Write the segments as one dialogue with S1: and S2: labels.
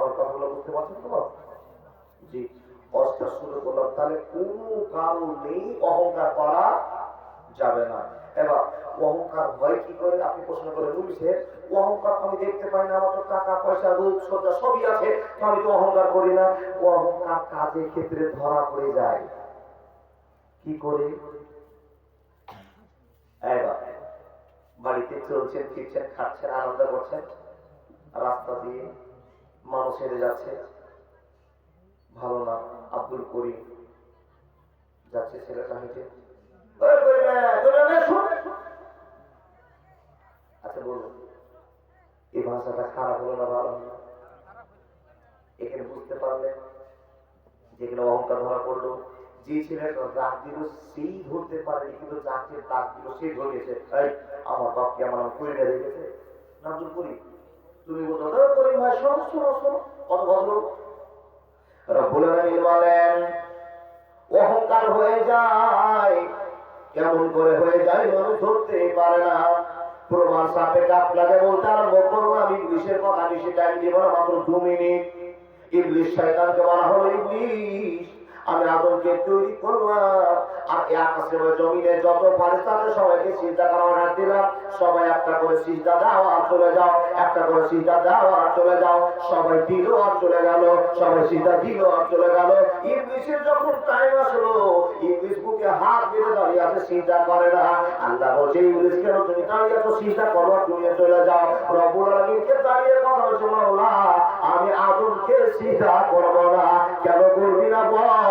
S1: কথাগুলো বুঝতে পারছেন তো? জি করলাম। তাহলে কোনো কারণেই অহংকার করা যাবে না। এবার অহংকার হয় কি করে? আপনি প্রশ্ন করে বুঝছেন অহংকার আমি দেখতে পাই না, আমার তো টাকা, পয়সা, রূপ, সজ্জা সবই আছে আমি তো অহংকার করি না। অহংকার কাজের ক্ষেত্রে ধরা পড়ে যায়। কি করে? বাড়িতে চলছেন, ফিরছেন, খাচ্ছেন, আনন্দ করছেন রাস্তা দিয়ে মানুষ হেরে যাচ্ছে। ভালো না, আব্দুল করিম। যাচ্ছে ছেলেটা হেঁটে। বলুন এই ভাষাটা খারাপ হলো না ভালো? হলো এখানে বুঝতে পারলেন যেখানে অহংকার ধরা পড়ল। যে ছেলেটা রাগ দিল, সেই ধরতে পারেনি, কিন্তু যাকে দাগ দিল, সে ধরিয়েছে এই, আমার বাপকে আমার নাম করিমা রেখেছে? না আব্দুল করিম তুমি বলতো "ও করিম ভাই শোনো শোনো শোনো, কত ভদ্র রব্বুল বলেন, অহংকার হয়ে যায়, কেমন করে হয়ে যায় মানুষ ধরতে পারে না। প্রমাণ সাপেক্ষে আপনাকে বলতে আরম্ভ করব, আমি ইংলিশের কথা বেশি টাইম দিব না, মাত্র দু মিনিট। ইংলিশ শয়তানকে বলা হলো ইংলিশ আমি আদমকে তৈরি করলাম। আর এই আকাশে জমিনে যত ফারিস্তাতে সবাইকে চিন্তা করা অর্ডার দিলাম। সবাই একটা করে সিজদা দাও আর চলে যাও। একটা করে সিজদা দাও আর চলে যাও। সবাই দিল আর চলে গেল। সবাই সিজদা দিল আর চলে গেল। ইংলিশের যখন টাইম আসলো ইংলিশ বুকে হাত বেঁধে দাঁড়িয়ে আছে, সিজদা করে না। আল্লাহ বলছে ইংলিশ কেন তুমি দাঁড়িয়ে আছো? সিজদা করো, তুমি চলে যাও। রব্বুল আলামিনকে দাঁড়িয়ে কথা বলছে, মাওলা, আমি আদমকে সিজদা করব না। কেন করবি না বলে?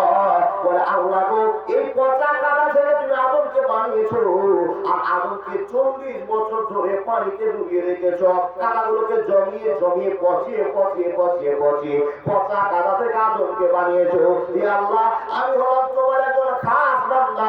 S1: বানিয়েছো আর আগুনকে চল্লিশ বছর ধরে পানিতে ডুবিয়ে রেখেছ। কাদাগুলোকে জমিয়ে জমিয়ে, পচিয়ে পচিয়ে পচিয়ে পচিয়ে পচা কাদা থেকে আদমকে বানিয়েছো। আল্লাহ, আমি হলাম তোমার একজন খাস বান্দা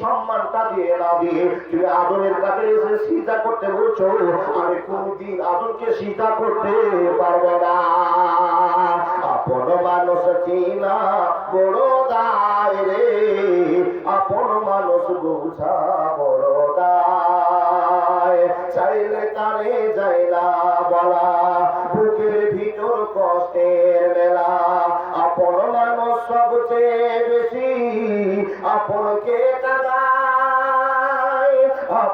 S1: সম্মানটা দিয়ে না দিয়ে তুমি আদমের কাছে এসে সিজা করতে বলছো, আমি কোনদিন আদমকে সিজা করতে পারব না। আপন মানুষ চিনা বড় দায় রে, আপন মানুষ বুঝা বড় দায়। চাইলে কানে যায় না বলা, বুকের ভিতর কষ্টের মেলা। আপন মানুষ সবচেয়ে বেশি আপনকে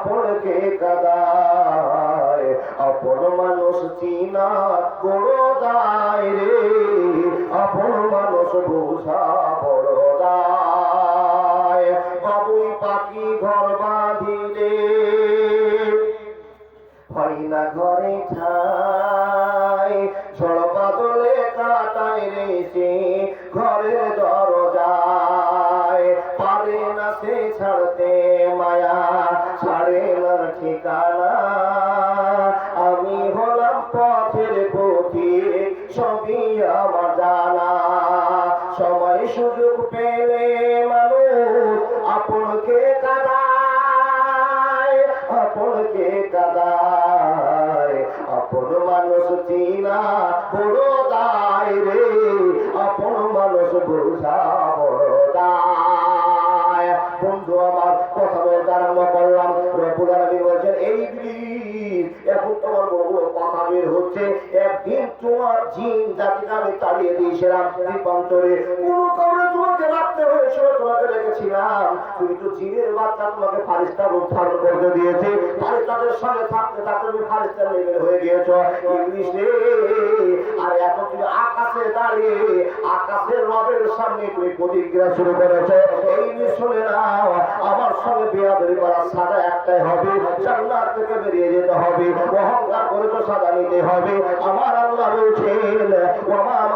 S1: আপনকে কাদায়, আপন মানুষ চিনা বড় দায় রে। আপন মানুষ বোঝা বড় দায় বাবুই পাখি ঘর বাঁধিলে, হয় না ঘরে ঠাই। ঝড় পথের পথি, সবই আমার জানা। সময় সুযোগ পেলে মানুষ আপনকে কাদায় আপনকে কাদায়। আপন মানুষ চিনা বড় দায় রে, আপন মানুষ বোঝা হচ্ছে একদিন তোমার জিন তাড়িয়ে দিয়েছিলাম দ্বীপান্তরে কোন কারণে তোমাকে রাখতে হয়েছিল, তোমাকে রেখেছিলাম। তুমি তো জিনের বাচ্চা তোমাকে ফারিস্তা রূপ ধারণ করতে দিয়েছে। ফারিস্তাদের সঙ্গে থাকতে থাকতে তুমি ফারিস্তা লেভেল হয়ে গিয়েছ। আর এখন তুমি আকাশে দাঁড়িয়ে, আকাশের রবের সামনে তুমি প্রতিক্রিয়া শুরু করেছ। এই নিয়ে শুনে নাও, আমার সঙ্গে করার সাদা একটাই হবে। থেকে বেরিয়ে যেতে হবে। অহংকার করে তো সাদা নিতে হবে। আমার আল্লাহ ওমা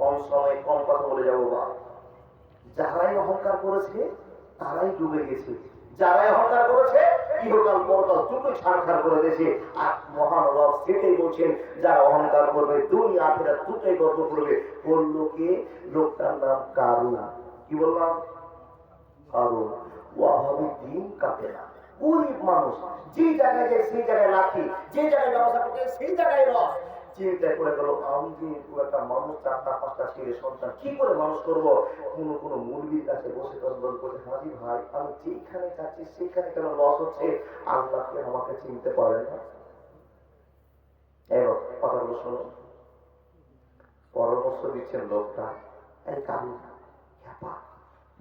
S1: কম সময় কম কথা বলে যাব বা। যারাই অহংকার করেছে, তারাই ডুবে গেছে। যারাই অহংকার করেছে, ইহকাল পরকাল দুটোই ছাড়খাড় করে দিয়েছে। আর মহান রব সেটাই বলছেন, যারা অহংকার করবে দুটোই গর্ব করবে। লোকটার নাম কি বললাম? দিন কাটে না। গরিব মানুষ, যে জায়গায় যায় সেই জায়গায় লাঠি যে জায়গায় ব্যবসা করতে, সেই জায়গায় রস চিন্তা করে গেল, আমি যে একটা মানুষ চারটা পাঁচটা ছেলে, সন্তান, কি করে মানুষ করব? কোন কোন মুরগির কাছে বসে তন্দন করে হাজি, ভাই, আমি যেখানে যাচ্ছি, সেইখানে কেন লস হচ্ছে? আল্লাহ কি আমাকে চিনতে পারে না? এবার কথাগুলো শোনো। পরামর্শ দিচ্ছেন লোকটা, এই কারণ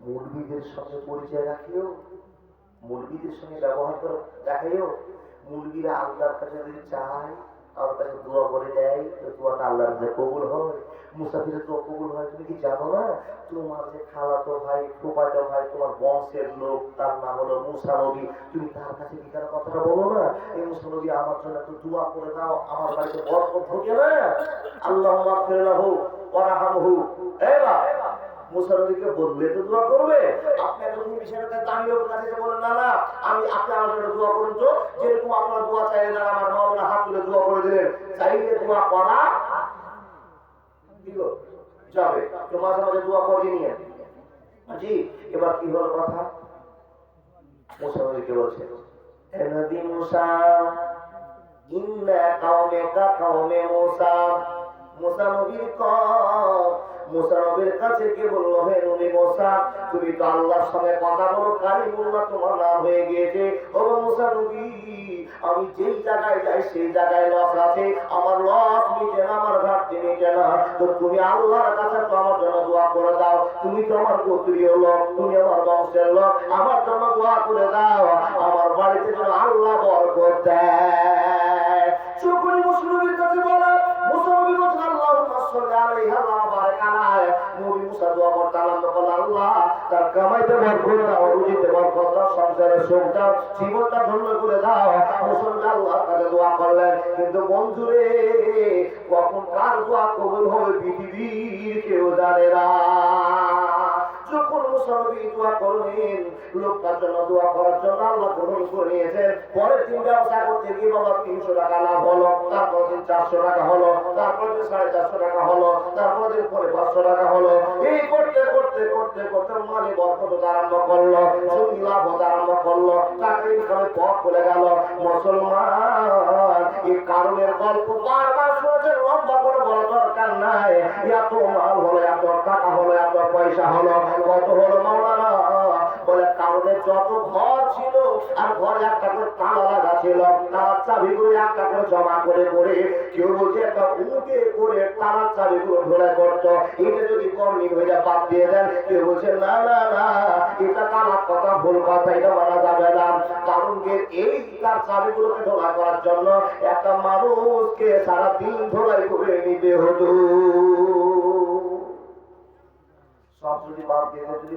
S1: মুরগিদের সঙ্গে পরিচয় রাখিও, মুরগিদের সঙ্গে ব্যবহার করো দেখাইও মুরগিরা আল্লাহর কাছে যদি চায় আল্লাহর কাছে দোয়া করে দেয়, তো দোয়াটা আল্লাহর যে কবুল হয়। মুসাফিরের দোয়া কবুল হয়, তুমি কি জানো না? তোমার যে খালাতো ভাই ফুপাতো ভাই, তোমার বংশের লোক, তার নাম হলো মুসা নবী। তুমি তার কাছে কি কেন কথাটা বলো না? এই মুসা নবী আমার জন্য একটু দোয়া করে দাও, আমার বাড়িতে বরকত ঢোকে না আল্লাহ মাগফির লাহু ওয়ারহামহু এবার মুসা নবীকে তো দোয়া করবে। আপনি একটা তুমি বিষয়টা দামি লোকের কাছে বলেন, না না, আমি, আপনি আমার জন্য দোয়া করুন তো। যেরকম আপনার দোয়া চাইলেন আর আমার মামলা হাত তুলে দোয়া করে দিলেন, চাইলে দোয়া করা যাবে। তো মাঝে মাঝে দোয়া করিয়ে নিয়ে জি এবার কি হলো কথা? মুসা নবীকে বলছে, হে নবী মুসা কম মুসা নবীর কাছে বলল, হে নবী তুমি তো আল্লাহর কথা বলো তোমার নাম হয়ে গিয়েছে। ও মুসা নবী, আমি যেই জায়গায় যাই, সেই জায়গায় লস আছে। আমার লস মিটে না, আমার ঘাটতি মিটে না। তো তুমি আল্লাহর কাছে তো আমার জন্য দোয়া করে দাও। তুমি তো আমার গোত্রীয় লোক, তুমি আমার বংশের লোক। আমার জন্য দোয়া করে দাও। আমার বাড়িতে যেন আল্লাহ বরকত দেয়। কামাইতে বরকত দাও, রুজিতে বরকত দাও সংসারে সুখ জীবনটা ধন্য করে দাও। মুসলমান আল্লাহর কাছে দোয়া করলেন। কিন্তু বন্ধুরে, কখন কার দোয়া কবুল হবে পৃথিবীর কেউ জানে না। করলেন লোকটার জন্য দোয়া করার জন্য ব্যবসা করতে গিয়ে বাবা তিনশো টাকা লাভ হলো তারপর দিন চারশো টাকা হলো তারপর দিন সাড়ে চারশো টাকা হলো তারপর দিন পরে পাঁচশো টাকা হলো। এই করতে করতে করতে করতে মানে বরকত করল সঙ্গী লাভ আরম্ভ করল, টাকা ইনকামের পথ খুলে মুসলমান, এই কারণের গল্প বারবার শুনেছেন, লম্বা করে বড় দরকার নাই। এত মাল হলো, এত পয়সা হলো, কত হলো মাওলানা? বলে, কারণে যত ঘর ছিল, আর ঘরে একটা করে তালা লাগা ছিল, তালার চাবিগুলো একটা করে জমা করে করে কেউ বলছে, একটা উঠে করে তালার চাবিগুলো ঢোলা করতো এটা যদি কর্মী হয়ে যায়, বাদ দিয়ে দেন। কেউ বলছে, না না না, এটা তালার কথা, ভুল কথা, এটা মানা যাবে না। কারণ কি এই তার চাবি চাবিগুলোকে ঢোলা করার জন্য একটা মানুষকে সারা দিন ঢোলাই করে নিতে হতো। সব যদি বাদ দিয়ে যদি